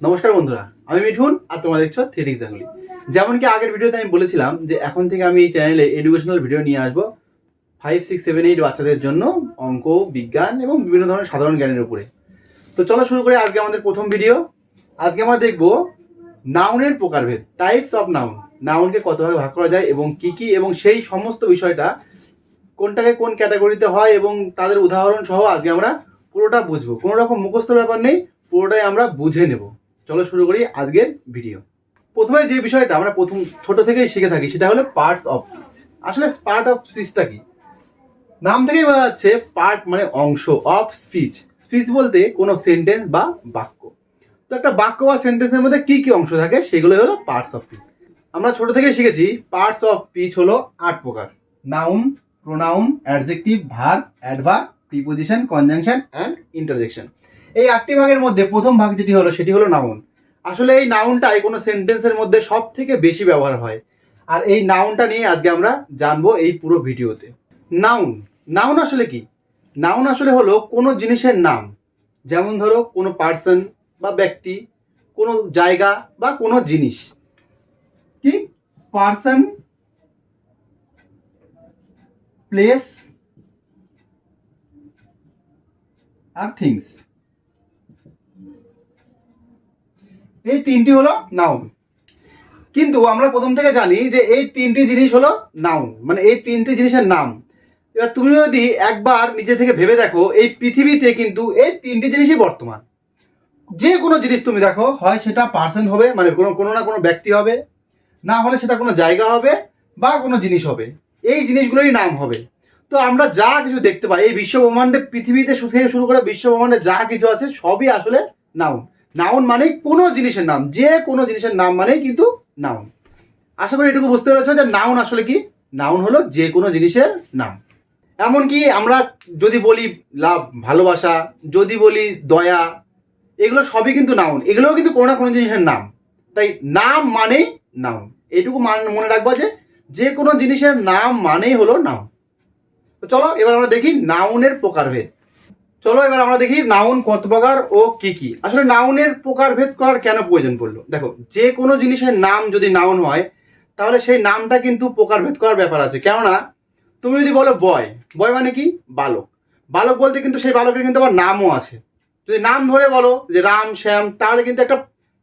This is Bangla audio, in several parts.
নমস্কার বন্ধুরা, আমি মিঠুন আর তোমরা দেখছ থ্রিডিক্স বেঙ্গলি যেমন কি আগের ভিডিওতে আমি বলেছিলাম যে এখন থেকে আমি এই চ্যানেলে এডুকেশনাল ভিডিও নিয়ে আসব ফাইভ সিক্স সেভেন এইট বাচ্চাদের জন্য অঙ্ক, বিজ্ঞান এবং বিভিন্ন ধরনের সাধারণ জ্ঞানের উপরে। তো চলো শুরু করি আজকে আমাদের প্রথম ভিডিও আজকে আমরা দেখব নাউনের প্রকারভেদ টাইপস অফ নাউন নাউনকে কতভাবে ভাগ করা যায় এবং কি কি এবং সেই সমস্ত বিষয়টা কোনটাকে কোন ক্যাটাগরিতে হয় এবং তাদের উদাহরণ সহ আজকে আমরা পুরোটা বুঝব। কোনো রকম মুখস্থ ব্যাপার নেই, পুরোটাই আমরা বুঝে নেব। চলো শুরু করি আজকের ভিডিও প্রথমে যে বিষয়টা আমরা প্রথম ছোট থেকেই শিখে থাকি, সেটা হলো পার্টস অফ স্পিচ আসলে পার্ট অফ স্পিচটা কি? নাম থেকেই বোঝা যাচ্ছে পার্ট মানে অংশ অফ স্পিচ স্পিচ বলতে কোনো সেন্টেন্স বা বাক্য। তো একটা বাক্য বা সেন্টেন্সের মধ্যে কি কি অংশ থাকে সেগুলো হলো পার্টস অফ স্পিচ আমরা ছোট থেকে শিখেছি পার্টস অফ স্পিচ হলো আট প্রকার। Noun pronoun adjective verb adverb preposition conjunction and interjection এই আটটি ভাগের মধ্যে প্রথম ভাগ যেটি হলো, সেটি হলো নাউন আসলে এই নাউনটাই কোনো সেন্টেন্সের মধ্যে সব থেকে বেশি ব্যবহার হয়। আর এই নাউনটা নিয়ে আজকে আমরা জানব এই পুরো ভিডিওতে। নাউন নাউন আসলে কি? নাউন আসলে হলো কোনো জিনিসের নাম। যেমন ধরো, কোনো পার্সন বা ব্যক্তি, কোনো জায়গা বা কোনো জিনিস। কি? পার্সন প্লেস আর থিংস এই তিনটি হলো নাউন কিন্তু আমরা প্রথম থেকে জানি যে এই তিনটি জিনিস হলো নাউন মানে এই তিনটি জিনিসের নাম। এবার তুমি যদি একবার নিজে থেকে ভেবে দেখো, এই পৃথিবীতে কিন্তু এই তিনটি জিনিসই বর্তমান। যে কোনো জিনিস তুমি দেখো, হয় সেটা পার্সন হবে মানে কোনো কোনো না কোনো ব্যক্তি হবে, না হলে সেটা কোনো জায়গা হবে বা কোনো জিনিস হবে। এই জিনিসগুলোই নাম হবে। তো আমরা যা কিছু দেখতে পাই, এই বিশ্ব ব্রহ্মাণ্ডে পৃথিবীতে থেকে শুরু করে বিশ্ব ব্রহ্মাণ্ডে যা কিছু আছে, সবই আসলে নাউন। নাউন মানেই কোনো জিনিসের নাম, যে কোনো জিনিসের নাম মানেই কিন্তু নাউন। আশা করি এটুকু বুঝতে পেরেছ যে নাউন আসলে কি? নাউন হলো যে কোনো জিনিসের নাম। এমনকি আমরা যদি বলি লাভ, ভালোবাসা, যদি বলি দয়া, এগুলো সবই কিন্তু নাউন। এগুলোও কিন্তু কোনো না কোনো জিনিসের নাম। তাই নাম মানেই নাউন। এইটুকু মান মনে রাখব যে যে কোনো জিনিসের নাম মানেই হলো নাউন। তো চলো, এবার আমরা দেখি নাউনের প্রকারভেদ। চলো এবার আমরা দেখি নাউন কত প্রকার ও কি কি। আসলে নাউনের প্রকারভেদ করার কেন প্রয়োজন পড়ল? দেখো, যে কোনো জিনিসের নাম যদি নাউন হয়, তাহলে সেই নামটা কিন্তু প্রকারভেদ করার ব্যাপার আছে। কেননা, তুমি যদি বলো বয় বয় মানে কি? বালক। বালক বলতে কিন্তু সেই বালকের কিন্তু আবার নামও আছে। যদি নাম ধরে বলো যে রাম, শ্যাম, তাহলে কিন্তু একটা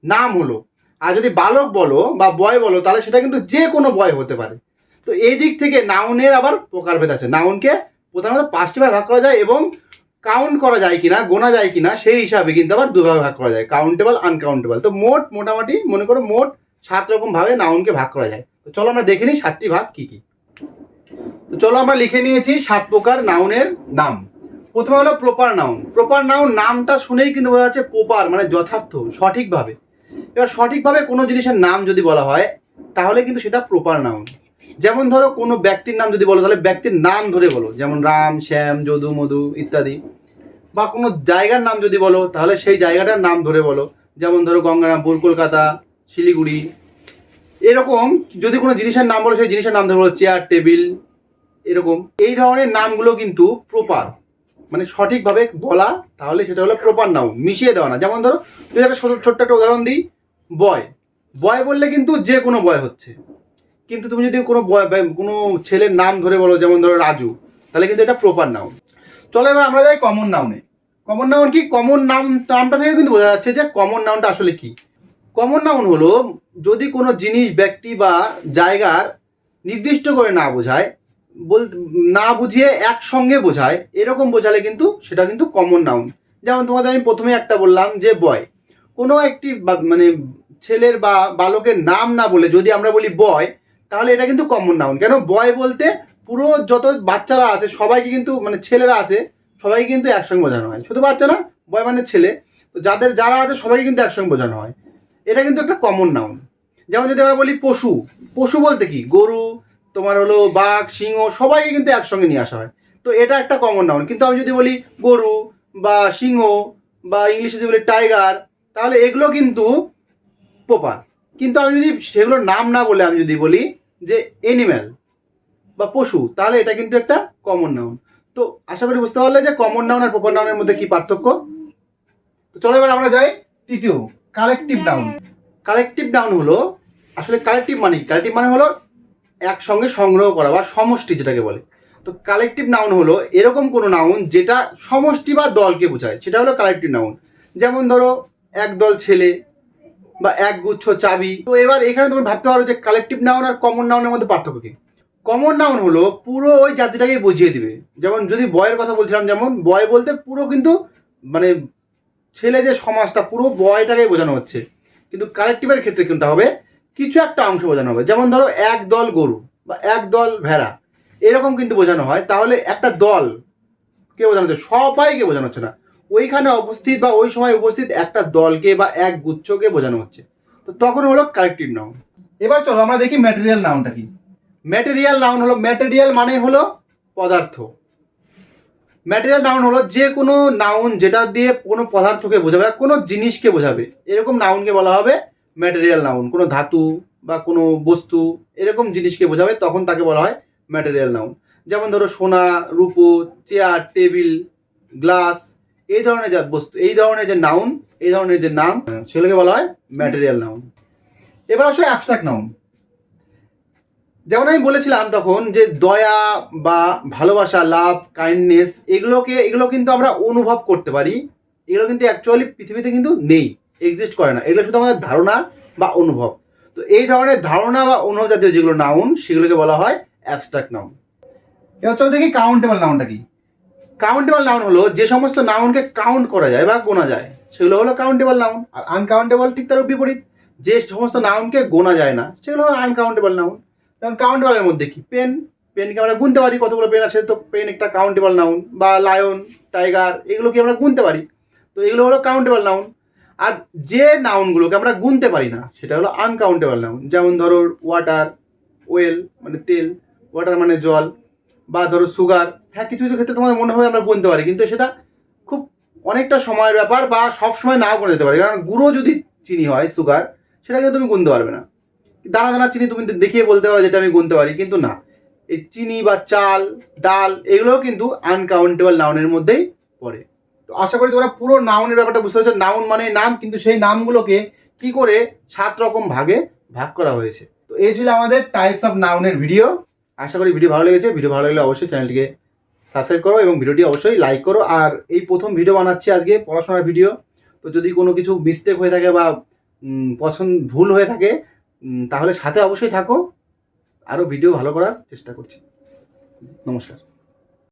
নাম হলো। আর যদি বালক বলো বা বয় বলো, তাহলে সেটা কিন্তু যে কোনো বয় হতে পারে। তো এই দিক থেকে নাউনের আবার প্রকারভেদ আছে। নাউনকে প্রধানত পাঁচটি ভাগে ভাগ করা যায় এবং কাউন্ট করা যায় কিনা, গোনা যায় কিনা, সেই হিসাবে কিন্তু আবার দুভাবে ভাগ করা যায়। কাউন্টেবল আনকাউন্টেবল তো মোট, মোটামুটি মনে করো মোট সাত রকম ভাবে নাউনকে ভাগ করা যায়। তো চলো আমরা দেখে নিই সাতটি ভাগ কি কি। তো চলো আমরা লিখে নিয়েছি সাত প্রকার নাউনের নাম। প্রথমে হলো প্রপার নাউন প্রপার নাউন নামটা শুনেই কিন্তু বোঝা যাচ্ছে প্রপার মানে যথার্থ, সঠিকভাবে। এবার সঠিকভাবে কোনো জিনিসের নাম যদি বলা হয়, তাহলে কিন্তু সেটা প্রপার নাউন যেমন ধরো কোনো ব্যক্তির নাম যদি বলো, তাহলে ব্যক্তির নাম ধরে বলো। যেমন রাম, শ্যাম, যদু, মধু ইত্যাদি। বা কোনো জায়গার নাম যদি বলো, তাহলে সেই জায়গাটার নাম ধরে বলো। যেমন ধরো গঙ্গারামপুর, কলকাতা, শিলিগুড়ি। এরকম যদি কোনো জিনিসের নাম বলো, সেই জিনিসের নাম ধরে বলো, চেয়ার, টেবিল, এরকম। এই ধরনের নামগুলো কিন্তু প্রপার মানে সঠিকভাবে বলা, তাহলে সেটা হলো প্রপার নাম মিশিয়ে দেওয়া না। যেমন ধরো, যদি একটা ছোট ছোট্ট একটা উদাহরণ দিই, বয়। বয় বললে কিন্তু যে কোনো বয় হচ্ছে। কিন্তু তুমি যদি কোনো কোনো ছেলের নাম ধরে বলো, যেমন ধরো রাজু, তাহলে কিন্তু এটা প্রপার নাউন চলো এবার আমরা যাই কমন নাউনে কমন নাউন কি? কমন নাউন নামটা থেকে কিন্তু বোঝা যাচ্ছে যে কমন নাউনটা আসলে কি। কমন নাউন হলো যদি কোনো জিনিস, ব্যক্তি বা জায়গার নির্দিষ্ট করে না বোঝায়, বল না বুঝিয়ে একসঙ্গে বোঝায়, এরকম বোঝালে কিন্তু সেটা কিন্তু কমন নাউন যেমন তোমাদের আমি প্রথমে একটা বললাম যে বয় কোনো একটি মানে ছেলের বা বালকের নাম না বলে যদি আমরা বলি বয় তাহলে এটা কিন্তু কমন নাউন কেন? বয় বলতে পুরো যত বাচ্চারা আছে, সবাইকে কিন্তু মানে ছেলেরা আছে, সবাইকে কিন্তু একসঙ্গে বোঝানো হয়। শুধু বাচ্চা না বয় মানে ছেলে। তো যাদের, যারা আছে, সবাইকে কিন্তু একসঙ্গে বোঝানো হয়। এটা কিন্তু একটা কমন নাউন যেমন যদি আমরা বলি পশু পশু বলতে কি? গরু, তোমার হলো বাঘ, সিংহ, সবাইকে কিন্তু একসঙ্গে নিয়ে আসা হয়। তো এটা একটা কমন নাউন কিন্তু আমি যদি বলি গরু বা সিংহ বা ইংলিশে যদি বলি টাইগার তাহলে এগুলো কিন্তু প্রপার কিন্তু আমি যদি সেগুলোর নাম না বলে আমি যদি বলি যে এনিম্যাল বা পশু, তাহলে এটা কিন্তু একটা কমন নাউন তো আশা করি বুঝতে পারলে যে কমন নাউন আর প্রপার নাউনের মধ্যে কি পার্থক্য? তো চলো এবার আমরা যাই তৃতীয় কালেকটিভ নাউন কালেকটিভ নাউন হলো, আসলে কালেকটিভ মানে কালেকটিভ মানে হলো একসঙ্গে সংগ্রহ করা বা সমষ্টি যেটাকে বলে। তো কালেকটিভ নাউন হলো এরকম কোনো নাউন যেটা সমষ্টি বা দলকে বোঝায়। সেটা হলো কালেকটিভ নাউন যেমন ধরো এক দল ছেলে বা এক গুচ্ছ চাবি। তো এবার এখানে তুমি ভাবতে পারো যে কালেকটিভ নাউন আর কমন নাউনের মধ্যে পার্থক্য কি? কমন নাউন হলো পুরো ওই জাতিটাকেই বুঝিয়ে দিবে। যেমন যদি বয়ের কথা বলছিলাম, যেমন বয় বলতে পুরো কিন্তু মানে ছেলে যে সমাজটা, পুরো বয়টাকেই বোঝানো হচ্ছে। কিন্তু কালেকটিভের ক্ষেত্রে কোনটা হবে? কিছু একটা অংশ বোঝানো হবে। যেমন ধরো এক দল গরু বা এক দল ভেড়া। এরকম কিন্তু বোঝানো হয়। তাহলে একটা দল কে বোঝানো হচ্ছে? সবাইকে বোঝানো হচ্ছে না। ওইখানে অবস্থিত বা ওই সময় উপস্থিত একটা দলকে বা এক গুচ্ছকে বোঝানো হচ্ছে। তো তখন হলো কালেকটিভ নাউন এবার চলো আমরা দেখি ম্যাটেরিয়াল নাউনটা কি। ম্যাটেরিয়াল নাউন হলো ম্যাটেরিয়াল মানে হলো পদার্থ। ম্যাটেরিয়াল নাউন হলো যে কোনো নাউন যেটা দিয়ে কোনো পদার্থকে বোঝাবে কোনো জিনিসকে বোঝাবে। এরকম নাউনকে বলা হবে ম্যাটেরিয়াল নাউন কোনো ধাতু বা কোনো বস্তু এরকম জিনিসকে বোঝাবে, তখন তাকে বলা হয় ম্যাটেরিয়াল নাউন যেমন ধরো সোনা, রূপো, চেয়ার, টেবিল, গ্লাস এই ধরনের যে বস্তু, এই ধরনের যে নাউন এই ধরনের যে নাম, সেগুলোকে বলা হয় ম্যাটেরিয়াল নাউন এবার আসলে অ্যাবস্ট্রাক্ট নাউন যেমন আমি বলেছিলাম তখন যে দয়া বা ভালোবাসা লাভ কাইন্ডনেস এগুলোকে, এগুলো কিন্তু আমরা অনুভব করতে পারি। এগুলো কিন্তু অ্যাকচুয়ালি পৃথিবীতে কিন্তু নেই এক্সিস্ট করে না। এগুলো শুধু আমাদের ধারণা বা অনুভব। তো এই ধরনের ধারণা বা অনুভব জাতীয় যেগুলো নাউন সেগুলোকে বলা হয় অ্যাবস্ট্রাক্ট নাউন এবার চলো দেখি কাউন্টেবল নাউনটা কি। কাউন্টেবল নাউন হলো যে সমস্ত নাউনকে কাউন্ট করা যায় বা গোনা যায়, সেগুলো হলো কাউন্টেবল নাউন আর আনকাউন্টেবল ঠিক তার বিপরীত, যে সমস্ত নাউনকে গোনা যায় না, সেগুলো হলো আনকাউন্টেবল নাউন যেমন কাউন্টেবলের মধ্যে কি? পেন পেনকে আমরা গুনতে পারি, কতগুলো পেন আছে? তো পেন একটা কাউন্টেবল নাউন বা লায়ন টাইগার এগুলোকে আমরা গুনতে পারি? তো এগুলো হলো কাউন্টেবল নাউন আর যে নাউনগুলোকে আমরা গুনতে পারি না, সেটা হলো আনকাউন্টেবল নাউন যেমন ধরো ওয়াটার ওয়েল মানে তেল ওয়াটার মানে জল, বা ধরো সুগার হ্যাঁ কিছু কিছু ক্ষেত্রে তোমাদের মনে হবে আমরা গুনতে পারি, কিন্তু সেটা খুব অনেকটা সময়ের ব্যাপার বা সব সময় নাও করে যেতে পারে। কারণ গুঁড়ো যদি চিনি হয় সুগার সেটাকে তুমি গুনতে পারবে না। দানা দানা চিনি তুমি দেখিয়ে বলতে পারো যেটা আমি গুনতে পারি, কিন্তু না। এই চিনি বা চাল, ডাল, এগুলোও কিন্তু আনকাউন্টেবল নাউনের মধ্যেই পড়ে। তো আশা করি তোমরা পুরো নাউনের ব্যাপারটা বুঝতে পারছ। নাউন মানে নাম, কিন্তু সেই নামগুলোকে কি করে সাত রকম ভাগে ভাগ করা হয়েছে। তো এই ছিল আমাদের টাইপস অফ নাউনের ভিডিও আশা করি ভিডিও ভালো লেগেছে। ভিডিও ভালো লাগলে অবশ্যই চ্যানেলটিকে সাবস্ক্রাইব করো এবং ভিডিওটি অবশ্যই লাইক করো। আর এই প্রথম ভিডিও বানাচ্ছি আজকে, পড়াশোনার ভিডিও তো যদি কোনো কিছু মিস্টেক হয়ে থাকে বা পছন্দ, ভুল হয়ে থাকে তাহলে সাথে অবশ্যই থাকো। আরও ভিডিও ভালো করার চেষ্টা করছি। নমস্কার।